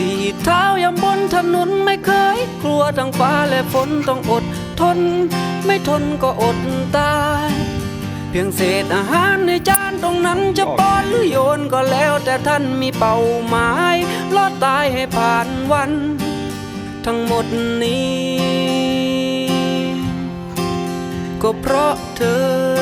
สี่เท้ายำบนถนนไม่เคย กลัวทั้งฟ้าและฝนต้องอดทน ไม่ทนก็อดตาย เพียงเศษอาหารในจานตรงนั้นจะป้อนหรือโยนก็แล้วแต่ท่านมีเป้าหมายรอดตายให้ผ่านวัน ทั้งหมดนี้ ก็เพราะเธอ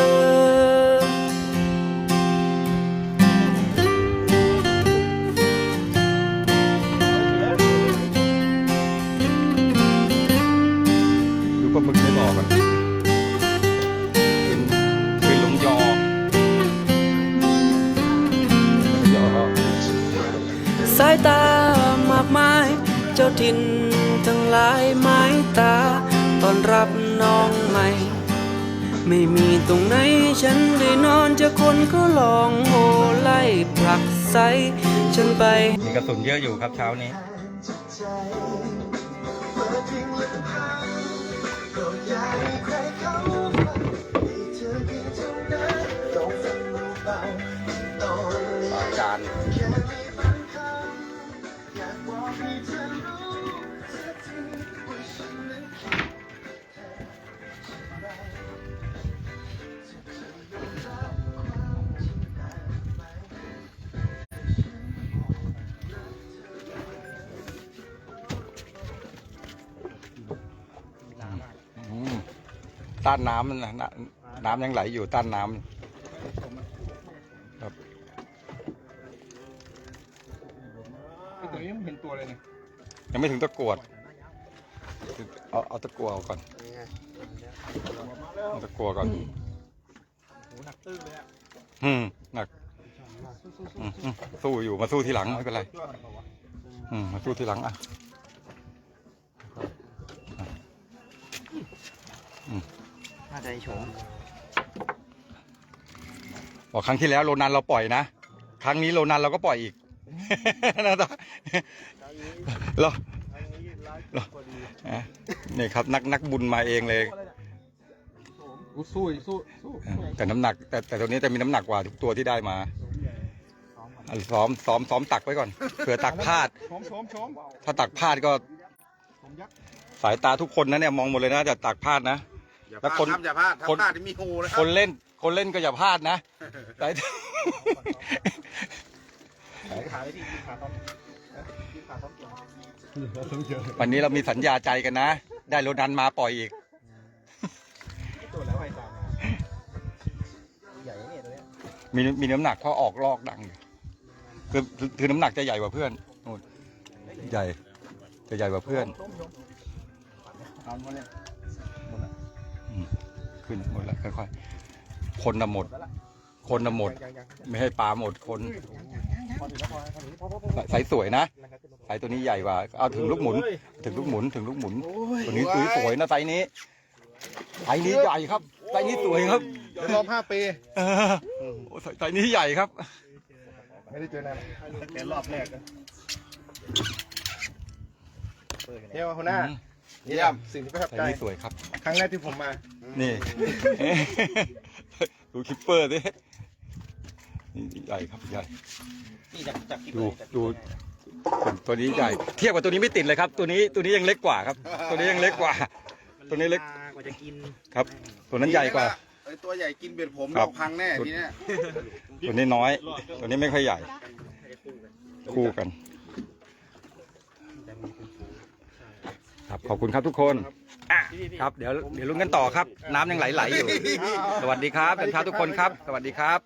เจ้าถิ่นทั้งหลายไม้ตาตอนรับน้องใหม่ ไม่มีตรงไหนฉันได้นอนเจะคนก็ลองโหไล่ผลักไสฉันไป มีกระสุนเยอะอยู่ครับเช้านี้ อาจารย์ ต้านน้ำมันนะน้ำน้ำยังไหลอยู่ต้านน้ำครับตัวนี้ไม่เห็นตัวเลยเนี่ยยังไม่ถึงตะกรวดเอาเอาตะกัวเอาก่อนเอาตะกัวก่อนโหหนักตื้อเลยอะอืมหนักอืมอืมสู้อยู่มาสู้ทีหลังไม่เป็นไรยอดเลยวะอืมมาสู้ทีหลังอะ น่าจะไอโฉมบอกครั้งที่แล้วโรนันเราปล่อยนะ ครั้งนี้โรนันเราก็ปล่อยอีกนะตาเหรอเหรออะนี่ครับนักนักบุญมาเองเลยอู้สู้อีกสู้สู้แต่น้ำหนัก แต่แต่ตัวนี้จะมีน้ำหนักกว่าทุกตัวที่ได้มาอะซ้อมซ้อมซ้อมตักไว้ก่อนเผื่อตักพลาดชมชมชมถ้าตักพลาดก็ชมยักษ์สายตาทุกคนนะเนี่ยมองหมดเลยนะแต่ตักพลาดนะ อย่าพแล้วลาดคนครับอย่าพลาดคนถ้าพลาดนี่มีหูนะครัคนเล่นคนเล่นก็อย่าพลาดนะสายขาเลยที่ขาต้องที่ขาต้องเยอะวันนี้เรามีสัญญาใจกันนะ ได้โรนันมาปล่อยอีก ตัวแล้วไอ้ตามใหญ่เนี่ยตัวเนี้ยมีมีน้ำหนักเพราะออกลอกดังอยู่คือคือคือน้ำหนักจะใหญ่กว่าเพื่อนนู่นใหญ่ จะใหญ่กว่าเพื่อนชมชมเอาหมดเลย ขึ้นหมดแล้วค่อยๆคนน่ะหมด คนน่ะหมดยังยังไม่ให้ปลาหมดคนพอถึงแล้วพอพอถึงพอพอพอสายสวยนะสายตัวนี้ใหญ่กว่าเอาถึงลูกหมุน ถึงลูกหมุนถึงลูกหมุนตัวนี้สวยสวยนะไซส์นี้ไซส์นี้ใหญ่ครับไซส์นี้สวยครับเดี๋ยวรอบห้าปีเออโอ้ไซส์นี้ใหญ่ครับไม่ได้เจอนานแต่รอบแรกนะเที่ยวหัวหน้า เยี่ยมสิ่งที่ประทับไซใจส์นี้สวยครับ ครั้งแรกที่ผมมา นี่ ดูคิปเปอร์ดินี่ใหญ่ครับใหญ่ นี่จากจากดูดูตัวนี้ใหญ่ เทียบกับตัวนี้ไม่ติดเลยครับ ตัวนี้ตัวนี้ยังเล็กกว่าครับ ตัวนี้ยังเล็กกว่าตัวนี้เล็กกว่าจะกินครับ ตัวนั้นใหญ่กว่า ไอ้ตัวใหญ่กินเบ็ดผมครับเราพังแน่ทีเนี้ยตัวนี้น้อย ตัวนี้ไม่ค่อยใหญ่ คู่กัน ครับขอบคุณครับทุกคนอะครับเดี๋ยวเดี๋ยวลุ้นกันต่อครับ น้ำยังไหลๆอยู่ สวัสดีครับเป็นเช้าทุกคนครับ สวัสดีครับ